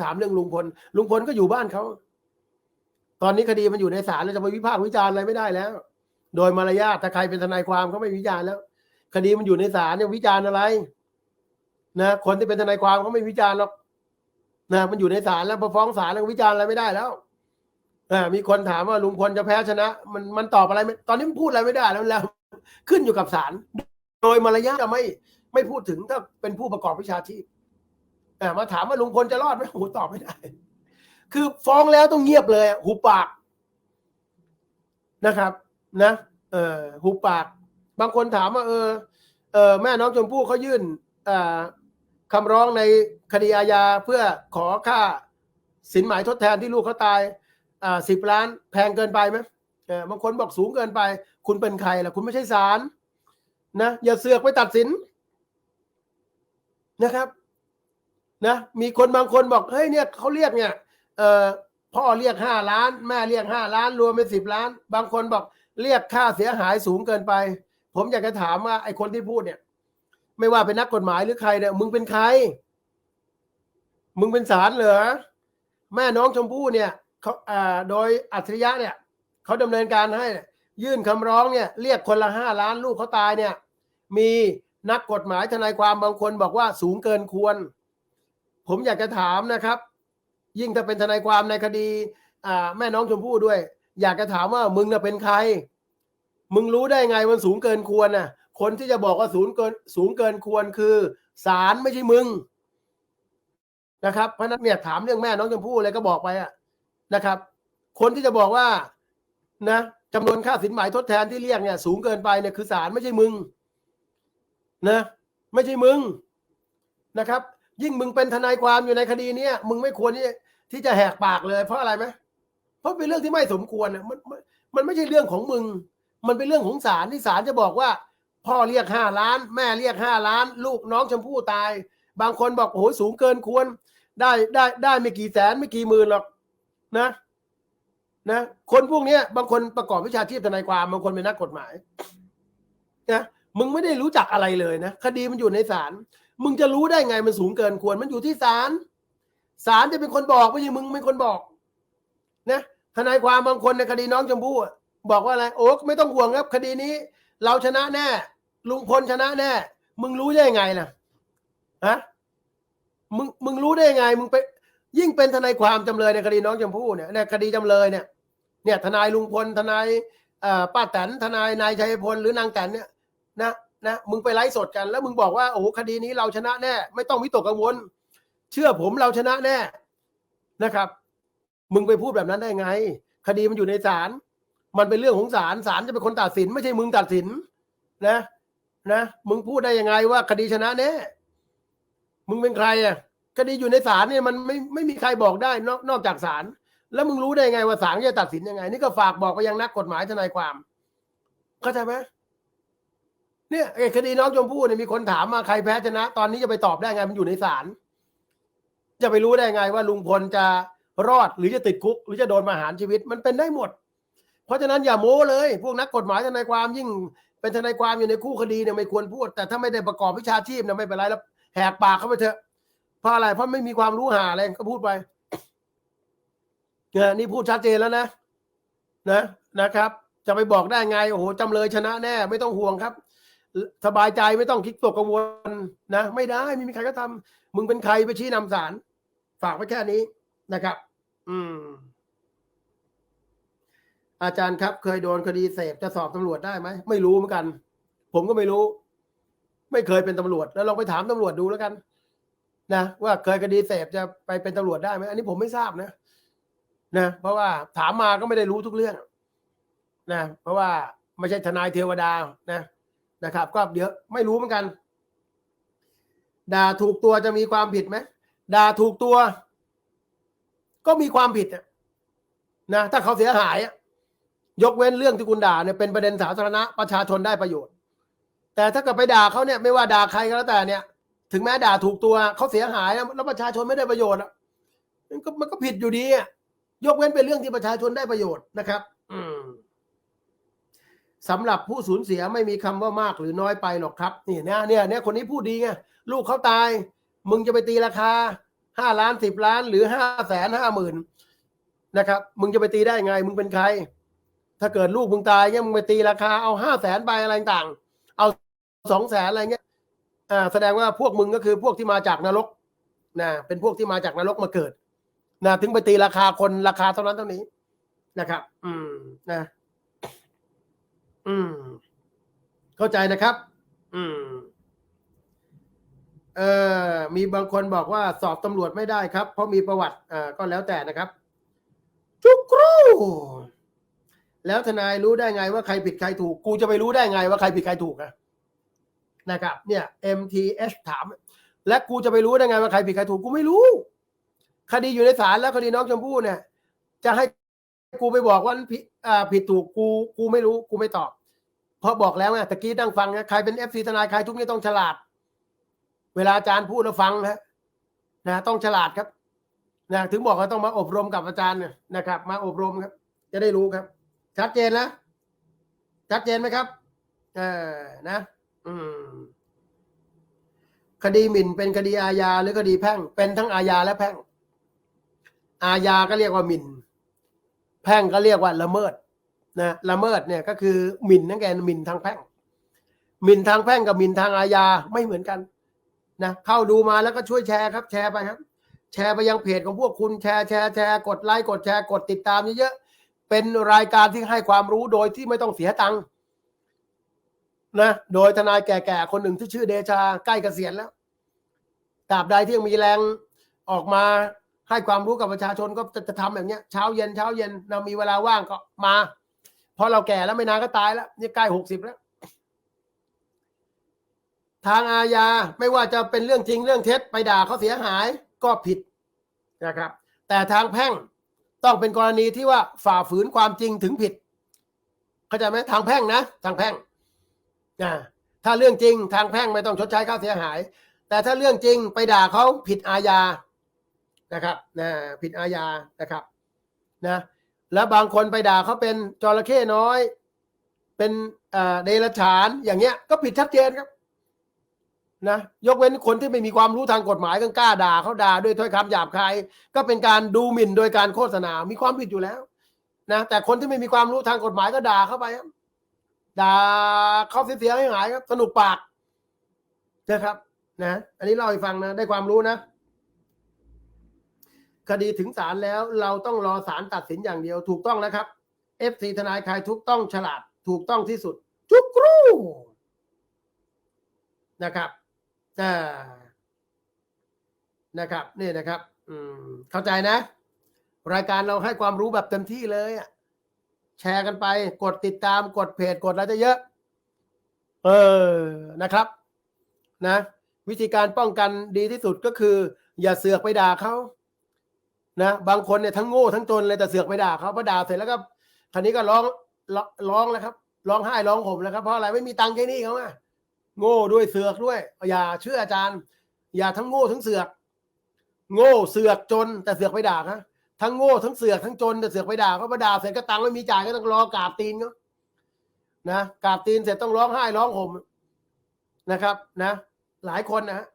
ถามเรื่องลุงพลลุงพลก็อยู่บ้านเขา ตอนนี้คดีมันอยู่ในศาลเราจะไปวิพากษ์วิจารณ์อะไรไม่ได้แล้ว โดยมารยาทถ้าใครเป็นทนายความเขาไม่วิจารณ์แล้ว คดีมันอยู่ในศาลเนี่ยวิจารณ์อะไร นะคนที่เป็นทนายความเขาไม่วิจารณ์หรอกนะมันอยู่ในศาลแล้วพอฟ้องศาลแล้ววิจารณ์อะไรไม่ได้แล้วอ่ามีคนถามว่าลุงพลจะแพ้ชนะ มันมันตอบอะไรไม่ตอนนี้มันพูดอะไรไม่ได้แล้วแล้ว ขึ้นอยู่กับศาลโดยมารยาทจะไม่ไม่พูดถึงถ้าเป็นผู้ประกอบวิชาชีพ มาถามว่าลุงพลจะรอดไหมโอ้ตอบไม่ได้ คือฟ้องแล้วต้องเงียบเลยหุบปากนะครับ นะเออหุบปาก บางคนถามว่า เออเออแม่น้องชมพู่เขายื่นอคำร้องในคดีอาญาเพื่อขอค่าสินหมายทดแทนที่ลูกเขาตายสิบล้านแพงเกินไปไหมบางคนบอกสูงเกินไป คุณเป็นใครล่ะ คุณไม่ใช่ศาลนะ อย่าเสือกไปตัดสินนะครับ นะมีคนบางคนบอกเฮ้ยเนี่ยเขาเรียกเนี่ยเอ่อพ่อเรียกห้าล้าน แม่เรียกห้าล้าน รวมเป็นสิบล้าน บางคนบอกเรียกค่าเสียหายสูงเกินไป ผมอยากจะถามว่าไอ้คนที่พูดเนี่ย ไม่ว่าเป็นนักกฎหมายหรือใครเนี่ยมึงเป็นใคร มึงเป็นศาลเหรอแม่น้องชมพู่เนี่ยเขาอ่าโดยอัจฉริยะเนี่ยเขาดำเนินการให้ยยื่นคำร้องเนี่ย เรียกคนละห้าล้านลูกเขาตายเนี่ย มีนักกฎหมายทนายความบางคนบอกว่าสูงเกินควร ผมอยากจะถามนะครับ ยิ่งถ้าเป็นทนายความในคดีอ่าแม่น้องชมพู่ด้วย อยากจะถามว่ามึงน่ะเป็นใคร มึงรู้ได้ไงมันสูงเกินควรน่ะ คนที่จะบอกว่าสูงเกินสูงเกินควรคือศาลไม่ใช่มึงนะครับเพราะฉะนั้นเนี่ยถามเรื่องแม่น้องชมพู่อะไรก็บอกไปอะนะครับ คนที่จะบอกว่านะจำนวนค่าสินหมายทดแทนที่เรียกเนี่ย สูงเกินไปเนี่ยคือศาลไม่ใช่มึงนะไม่ใช่มึงนะครับ ยิ่งมึงเป็นทนายความอยู่ในคดีเนี้ยมึงไม่ควรที่ที่จะแหกปากเลย เพราะอะไรไหมเพราะเป็นเรื่องที่ไม่สมควรน่ะมันมันมันไม่ใช่เรื่องของมึง มันเป็นเรื่องของศาลที่ศาลจะบอกว่า พ่อเรียกห้าล้าน แม่เรียกห้าล้าน ลูกน้องชมพู่ตาย บางคนบอกโอ้โหสูงเกินควร ได้ได้ได้ไม่กี่แสนไม่กี่หมื่นหรอกนะนะคนพวกนี้บางคนประกอบวิชาชีพทนายความบางคนเป็นนักกฎหมายนะมึงไม่ได้รู้จักอะไรเลยนะคดีมันอยู่ในศาล มึงจะรู้ได้ไงมันสูงเกินควร มันอยู่ที่ศาลศาลจะเป็นคนบอกไม่ใช่มึงเป็นคนบอก นะทนายความบางคนในคดีน้องชมพู่บอกว่าอะไรโอ๊กไม่ต้องห่วงครับ คดีนี้ เราชนะแน่ ลุงพลชนะแน่ มึงรู้ได้ยังไงล่ะฮะมึงมึงรู้ได้ไง มึงไป ยิ่งเป็นทนายความจำเลยในคดีน้องชมพู่เนี่ยในคดีจำเลยเนี่ย เนี่ย ทนายลุงพลทนายอ่อป้าแตนทนายนายชัยพลหรือนางแตนเนี่ยนะ นะมึงไปไลฟ์สดกันแล้วมึงบอกว่าโอ้โหคดีนี้เราชนะแน่ ไม่ต้องวิตกกังวล เชื่อผมเราชนะแน่นะครับ มึงไปพูดแบบนั้นได้ไง คดีมันอยู่ในศาลมันเป็นเรื่องของศาลศาลจะเป็นคนตัดสิน ไม่ใช่มึงตัดสิน นะนะมึงพูดได้ยังไงว่าคดีชนะแน่มึงเป็นใครอะคดีอยู่ในศาลเนี่ยมันไม่ไม่มีใครบอกได้นอกนอกจากศาลแล้วมึงรู้ได้ไงว่าศาลจะตัดสินยังไง นี่ก็ฝากบอกไปยังนักกฎหมายทนายความเข้าใจไหม เนี่ยไอ้คดีน้องชมพู่เนี่ยมีคนถามมาใครแพ้ชนะ ตอนนี้จะไปตอบได้ไงมันอยู่ในศาลจะไปรู้ได้ไงว่าลุงพลจะรอดหรือจะติดคุก หรือจะโดนประหารชีวิตมันเป็นได้หมด เพราะฉะนั้นอย่าโม้เลย พวกนักกฎหมายทนายความยิ่ง เป็นทนายความอยู่ในคู่คดีเนี่ยไม่ควรพูด แต่ถ้าไม่ได้ประกอบวิชาชีพเนี่ยไม่เป็นไรแล้วแหกปากเข้าไปเถอะเพราะอะไรเพราะไม่มีความรู้หาอะไรก็พูดไปเนี่ยนี่พูดชัดเจนแล้วนะนะนะครับ จะไปบอกได้ไงโอ้โหจำเลยชนะแน่ ไม่ต้องห่วงครับ สบายใจไม่ต้องคิดตกกังวลนะ ไม่ได้ไม่มีใครก็ทำมึงเป็นใครไปชี้นำศาลฝากไว้แค่นี้นะครับ อืม อาจารย์ครับ เคยโดนคดีเสพจะสอบตำรวจได้ไหมไม่รู้เหมือนกัน ผมก็ไม่รู้ ไม่เคยเป็นตำรวจ แล้วลองไปถามตำรวจดูแล้วกัน นะว่าเคยคดีเสพจะไปเป็นตำรวจได้ไหมอันนี้ผมไม่ทราบนะนะเพราะว่าถามมาก็ไม่ได้รู้ทุกเรื่อง นะเพราะว่าไม่ใช่ทนายเทวดานะ นะครับ ก็เดี๋ยวไม่รู้เหมือนกัน ด่าถูกตัวจะมีความผิดไหมด่าถูกตัว ก็มีความผิดนะถ้าเขาเสียหายยกเว้นเรื่องที่คุณด่าเนี่ยเป็นประเด็นสาธารณะประชาชนได้ประโยชน์ แต่ถ้าเกิดไปด่าเขาเนี่ย ไม่ว่าด่าใครก็แล้วแต่เนี่ย ถึงแม้ด่าถูกตัวเขาเสียหายแล้วประชาชนไม่ได้ประโยชน์อะมันก็มันก็ผิดอยู่ดียกเว้นเป็นเรื่องที่ประชาชนได้ประโยชน์นะครับ อืม สำหรับผู้สูญเสียไม่มีคำว่ามากหรือน้อยไปหรอกครับนี่นะเนี่ยเนี่ยคนนี้พูดดีไงลูกเขาตาย มึงจะไปตีราคาห้าล้านสิบล้านหรือห้าแสนห้าหมื่นนะครับ มึงจะไปตีได้ไง มึงเป็นใคร ถ้าเกิดลูกมึงตายเงี้ยมึงไปตีราคาเอาห้าแสนไปอะไรต่าง เอาสองแสนอะไรเงี้ยอ่าแสดงว่าพวกมึงก็คือพวกที่มาจากนรกนะเป็นพวกที่มาจากนรกมาเกิดนะถึงไปตีราคาคนราคาเท่านั้นเท่านี้นะครับ อืมนะ อืม เข้าใจนะครับ อืม เออมีบางคนบอกว่าสอบตำรวจไม่ได้ครับ เพราะมีประวัติอ่าก็แล้วแต่นะครับ จุกครูแล้วทนายรู้ได้ไงว่าใครผิดใครถูก กูจะไปรู้ได้ไงว่าใครผิดใครถูกอะนะครับ เนี่ย MTH ถาม และกูจะไปรู้ได้ไงว่าใครผิดใครถูกกูไม่รู้ คดีอยู่ในศาลแล้วคดีน้องชมพู่เนี่ย จะให้ กูไปบอกว่าผิดอ่าผิดถูกกูกูไม่รู้กูไม่ตอบ เพราะบอกแล้วไงตะกี้นั่งฟังนะใครเป็นเอฟซีทนายใครทุกนี่ต้องฉลาด เวลาอาจารย์พูดแล้วฟังนะนะต้องฉลาดครับนะถึงบอกว่าต้องมาอบรมกับอาจารย์เนี่ยนะครับ มาอบรมครับ จะได้รู้ครับ ชัดเจนนะชัดเจนไหมครับ เออนะ อืม คดีหมิ่นเป็นคดีอาญาหรือคดีแพ่ง เป็นทั้งอาญาและแพ่ง อาญาก็เรียกว่าหมิ่น แพ่งก็เรียกว่าละเมิดนะละเมิดเนี่ยก็คือหมิ่นนั่นแกหมิ่นทางแพ่งหมิ่นทางแพ่งกับหมิ่นทางอาญาไม่เหมือนกันนะเข้าดูมาแล้วก็ช่วยแชร์ครับ แชร์ไปครับ แชร์ไปยังเพจของพวกคุณแชร์แชร์แชร์กดไลค์กดแชร์กดติดตามเยอะๆเป็นรายการที่ให้ความรู้โดยที่ไม่ต้องเสียตังค์นะโดยทนายแก่ๆคนหนึ่งที่ชื่อเดชาใกล้เกษียณแล้วตราบใดที่ยังมีแรงออกมา ให้ความรู้กับประชาชนก็จะจะทำแบบเนี้ยเช้าเย็นเช้าเย็นเรามีเวลาว่างก็มาพราะเราแก่แล้วไม่นานก็ตายแล้วนี่ใกล้หกสิบแล้ว ทางอาญาไม่ว่าจะเป็นเรื่องจริงเรื่องเท็จไปด่าเขาเสียหายก็ผิดนะครับ แต่ทางแพ่งต้องเป็นกรณีที่ว่าฝ่าฝืนความจริงถึงผิด เข้าใจไหมทางแพ่งนะ ทางแพ่งนะถ้าเรื่องจริงทางแพ่งไม่ต้องชดใช้ค่าเสียหาย แต่ถ้าเรื่องจริงไปด่าเขาผิดอาญา นะครับนะผิดอาญานะครับนะแล้วบางคนไปด่าเขาเป็นจระเข้น้อย เป็นเอ่อเดรัจฉานอย่างเงี้ย ก็ผิดชัดเจนครับนะยกเว้นคนที่ไม่มีความรู้ทางกฎหมายก็กล้าด่าเขาด่าด้วยถ้อยคำหยาบคายก็เป็นการดูหมิ่นโดยการโฆษณา มีความผิดอยู่แล้วนะแต่คนที่ไม่มีความรู้ทางกฎหมายก็ด่าเข้าไปครับด่าเขาเสียหายหายครับ สนุกปากนะครับนะอันนี้เล่าให้ฟังนะได้ความรู้นะ คดีถึงศาลแล้วเราต้องรอศาลตัดสินอย่างเดียวถูกต้องแล้วครับ FC ทนายคลายทุกต้องฉลาดถูกต้องที่สุด จุกรูนะครับอ่านะครับนี่นะครับ อืมเข้าใจนะ รายการเราให้ความรู้แบบเต็มที่เลยอะแชร์กันไป กดติดตามกดเพจกดอะไรจะเยอะ เออนะครับ นะ วิธีการป้องกันดีที่สุดก็คือ อย่าเสือกไปด่าเขา นะบางคนเนี่ยทั้งโง่ทั้งจนเลยแต่เสือกไปด่าเขาพอด่าเสร็จแล้วก็คันนี้ก็ร้องร้องร้องแล้วครับ ร้องไห้ร้องห่มแล้วครับเพราะอะไรไม่มีตังค์แค่นี้เขาอะโง่ด้วยเสือกด้วย อย่าเชื่ออาจารย์ อย่าทั้งโง่ทั้งเสือก โง่เสือกจน แต่เสือกไปด่าเขาทั้งโง่ทั้งเสือกทั้งจนแต่เสือกไปด่าเขาพอด่าเสร็จก็ตังค์ไม่มีจ่ายก็ต้องรอกราบตีนเขานะกราบตีนเสร็จต้องร้องไห้ร้องห่มนะครับ นะ หลายคนนะฮะ